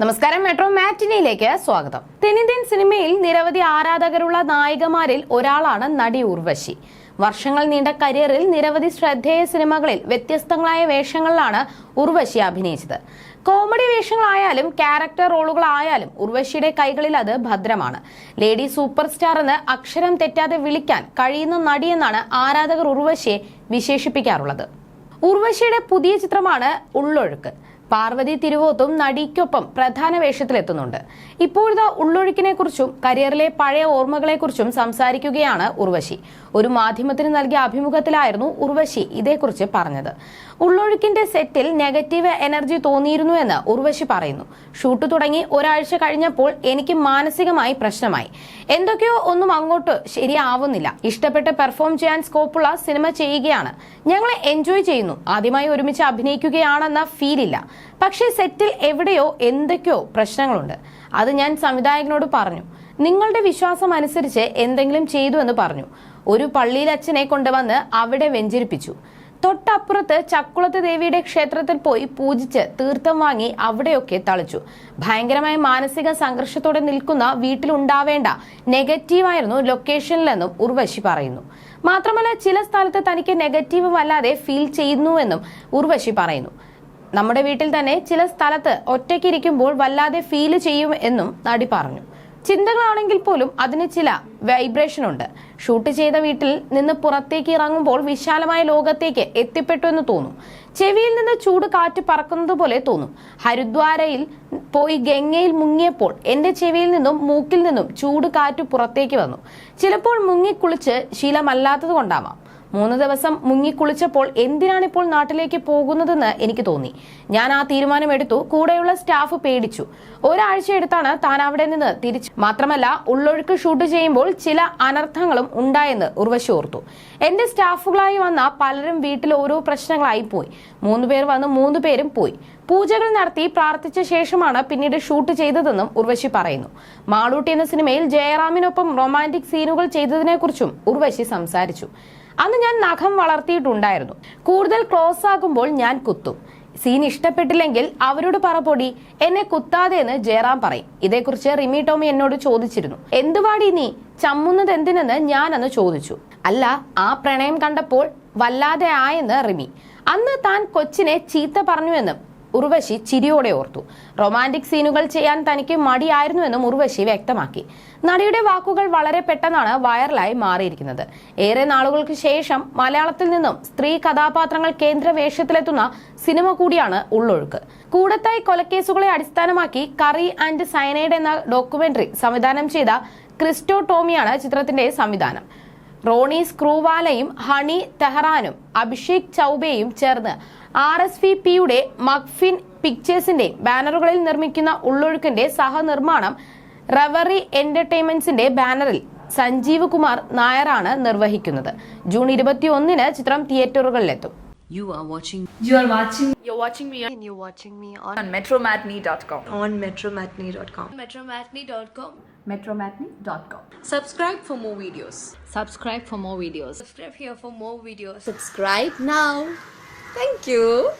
നമസ്കാരം മെട്രോ മാറ്റിനിയിലേക്ക് സ്വാഗതം. തെന്നിന്ത്യൻ സിനിമയിൽ നിരവധി ആരാധകരുള്ള നായികമാരിൽ ഒരാളാണ് നടി ഉർവശി. വർഷങ്ങൾ നീണ്ട കരിയറിൽ നിരവധി ശ്രദ്ധേയ സിനിമകളിൽ വ്യത്യസ്തങ്ങളായ വേഷങ്ങളിലാണ് ഉർവശി അഭിനയിച്ചത്. കോമഡി വേഷങ്ങളായാലും ക്യാരക്ടർ റോളുകളായാലും ഉർവശിയുടെ കൈകളിൽ അത് ഭദ്രമാണ്. ലേഡി സൂപ്പർ സ്റ്റാർ എന്ന് അക്ഷരം തെറ്റാതെ വിളിക്കാൻ കഴിയുന്ന നടിയെന്നാണ് ആരാധകർ ഉർവശിയെ വിശേഷിപ്പിക്കാറുള്ളത്. ഉർവശിയുടെ പുതിയ ചിത്രമാണ് ഉള്ളൊഴുക്ക്. പാർവതി തിരുവോത്തും നടിക്കൊപ്പം പ്രധാന വേഷത്തിലെത്തുന്നുണ്ട്. ഇപ്പോഴത്തെ ഉള്ളൊഴുക്കിനെ കുറിച്ചും കരിയറിലെ പഴയ ഓർമ്മകളെക്കുറിച്ചും സംസാരിക്കുകയാണ് ഉർവശി. ഒരു മാധ്യമത്തിന് നൽകിയ അഭിമുഖത്തിലായിരുന്നു ഉർവശി ഇതേക്കുറിച്ച് പറഞ്ഞത്. ഉള്ളൊഴുക്കിന്റെ സെറ്റിൽ നെഗറ്റീവ് എനർജി തോന്നിയിരുന്നു എന്ന് ഉർവശി പറയുന്നു. ഷൂട്ട് തുടങ്ങി ഒരാഴ്ച കഴിഞ്ഞപ്പോൾ എനിക്ക് മാനസികമായി പ്രശ്നമായി. എന്തൊക്കെയോ ഒന്നും അങ്ങോട്ട് ശരിയാവുന്നില്ല. ഇഷ്ടപ്പെട്ട് പെർഫോം ചെയ്യാൻ സ്കോപ്പുള്ള സിനിമ ചെയ്യുകയാണ്. ഞങ്ങളെ എൻജോയ് ചെയ്യുന്നു. ആദ്യമായി ഒരുമിച്ച് അഭിനയിക്കുകയാണെന്ന ഫീൽ ഇല്ല പക്ഷേ സെറ്റിൽ എവിടെയോ എന്തൊക്കെയോ പ്രശ്നങ്ങളുണ്ട്. അത് ഞാൻ സംവിധായകനോട് പറഞ്ഞു. നിങ്ങളുടെ വിശ്വാസം അനുസരിച്ച് എന്തെങ്കിലും ചെയ്തു എന്ന് പറഞ്ഞു. ഒരു പള്ളിയിൽ അച്ഛനെ കൊണ്ടുവന്ന് അവിടെ വെഞ്ചരിപ്പിച്ചു. തൊട്ടപ്പുറത്ത് ചക്കുളത്ത് ദേവിയുടെ ക്ഷേത്രത്തിൽ പോയി പൂജിച്ച് തീർത്ഥം വാങ്ങി അവിടെയൊക്കെ തളിച്ചു. ഭയങ്കരമായ മാനസിക സംഘർഷത്തോടെ നിൽക്കുന്ന വീട്ടിലുണ്ടാവേണ്ട നെഗറ്റീവായിരുന്നു ലൊക്കേഷനിലെന്നും ഉർവശി പറയുന്നു. മാത്രമല്ല ചില സ്ഥലത്ത് തനിക്ക് നെഗറ്റീവ് വല്ലാതെ ഫീൽ ചെയ്യുന്നുവെന്നും ഉർവശി പറയുന്നു. നമ്മുടെ വീട്ടിൽ തന്നെ ചില സ്ഥലത്ത് ഒറ്റയ്ക്കിരിക്കുമ്പോൾ വല്ലാതെ ഫീൽ ചെയ്യും എന്നും നടി പറഞ്ഞു. ചിന്തകളാണെങ്കിൽ പോലും അതിന് ചില വൈബ്രേഷൻ ഉണ്ട്. ഷൂട്ട് ചെയ്ത വീട്ടിൽ നിന്ന് പുറത്തേക്ക് ഇറങ്ങുമ്പോൾ വിശാലമായ ലോകത്തേക്ക് എത്തിപ്പെട്ടു എന്ന് തോന്നും. ചെവിയിൽ നിന്ന് ചൂട് കാറ്റ് പറക്കുന്നത് പോലെ തോന്നും. ഹരിദ്വാരയിൽ പോയി ഗംഗയിൽ മുങ്ങിയപ്പോൾ എന്റെ ചെവിയിൽ നിന്നും മൂക്കിൽ നിന്നും ചൂട് കാറ്റ് പുറത്തേക്ക് വന്നു. ചിലപ്പോൾ മുങ്ങിക്കുളിച്ച് ശീലമല്ലാത്തത് കൊണ്ടാവാം. മൂന്ന് ദിവസം മുങ്ങിക്കുളിച്ചപ്പോൾ എന്തിനാണ് ഇപ്പോൾ നാട്ടിലേക്ക് പോകുന്നതെന്ന് എനിക്ക് തോന്നി. ഞാൻ ആ തീരുമാനമെടുത്തു. കൂടെയുള്ള സ്റ്റാഫ് പേടിച്ചു. ഒരാഴ്ച എടുത്താണ് താൻ അവിടെ നിന്ന് തിരിച്ചു മാത്രമല്ല ഉള്ളൊഴുക്ക് ഷൂട്ട് ചെയ്യുമ്പോൾ ചില അനർത്ഥങ്ങളും ഉണ്ടായെന്ന് ഉർവശി ഓർത്തു. എന്റെ സ്റ്റാഫുകളായി വന്ന പലരും വീട്ടിൽ ഓരോ പ്രശ്നങ്ങളായി പോയി. മൂന്ന് പേർ വന്ന് മൂന്ന് പേരും പോയി. പൂജകൾ നടത്തി പ്രാർത്ഥിച്ച ശേഷമാണ് പിന്നീട് ഷൂട്ട് ചെയ്തതെന്നും ഉർവശി പറയുന്നു. മാളൂട്ടി എന്ന സിനിമയിൽ ജയറാമിനൊപ്പം റൊമാന്റിക് സീനുകൾ ചെയ്തതിനെക്കുറിച്ചും ഉർവശി സംസാരിച്ചു. അന്ന് ഞാൻ നഖം വളർത്തിയിട്ടുണ്ടായിരുന്നു. കൂടുതൽ ക്ലോസ് ആകുമ്പോൾ ഞാൻ കുത്തും. സീൻ ഇഷ്ടപ്പെട്ടില്ലെങ്കിൽ അവരോട് പറ പൊടി എന്നെ കുത്താതെ എന്ന് ജയറാം പറയും. ഇതേക്കുറിച്ച് റിമി ടോമി എന്നോട് ചോദിച്ചിരുന്നു. എന്തുവാടി നീ? ചമ്മുന്നത് എന്തിനെന്ന് ഞാൻ അന്ന് ചോദിച്ചു. അല്ല ആ പ്രണയം കണ്ടപ്പോൾ വല്ലാതെ ആയെന്ന് റിമി. അന്ന് താൻ കൊച്ചിനെ ചീത്ത പറഞ്ഞുവെന്നും ഉർവശി ചിരിയോടെ ഓർത്തു. റൊമാന്റിക് സീനുകൾ ചെയ്യാൻ തനിക്ക് മടിയായിരുന്നുവെന്നും ഉർവശി വ്യക്തമാക്കി. നടിയുടെ വാക്കുകൾ വളരെ പെട്ടെന്നാണ് വൈറലായി മാറിയിരിക്കുന്നത്. ഏറെ നാളുകൾക്ക് ശേഷം മലയാളത്തിൽ നിന്നും സ്ത്രീ കഥാപാത്രങ്ങൾ കേന്ദ്ര വേഷത്തിലെത്തുന്ന സിനിമ കൂടിയാണ് ഉള്ളൊഴുക്ക്. കൂടത്തായി കൊലക്കേസുകളെ അടിസ്ഥാനമാക്കി കറി ആൻഡ് സയനൈഡ് എന്ന ഡോക്യുമെന്ററി സംവിധാനം ചെയ്ത ക്രിസ്റ്റോ ടോമിയാണ് ചിത്രത്തിന്റെ സംവിധാനം. റോണി സ്ക്രൂവാലയും ഹണി തെഹ്റാനും അഭിഷേക് ചൌബെയും ചേർന്ന് ആർ എസ് വി പിയുടെ മക്ഫിൻ പിക്ചേഴ്സിന്റെ ബാനറുകളിൽ നിർമ്മിക്കുന്ന ഉള്ളൊഴുക്കിന്റെ സഹനിർമ്മാണം റവറി എന്റർടൈൻമെന്റ്സിന്റെ ബാനറിൽ സഞ്ജീവ് കുമാർ നായരാണ് നിർവഹിക്കുന്നത് ജൂൺ ഇരുപത്തിയൊന്നിന് ചിത്രം തിയേറ്ററുകളിലെത്തും You are watching You are watching You're watching me and you're watching me on, on metromatney.com. on metromatney.com. metromatney.com. metromatney.com. Subscribe for more videos. Subscribe for more videos. Subscribe here for more videos. Subscribe now. Thank you.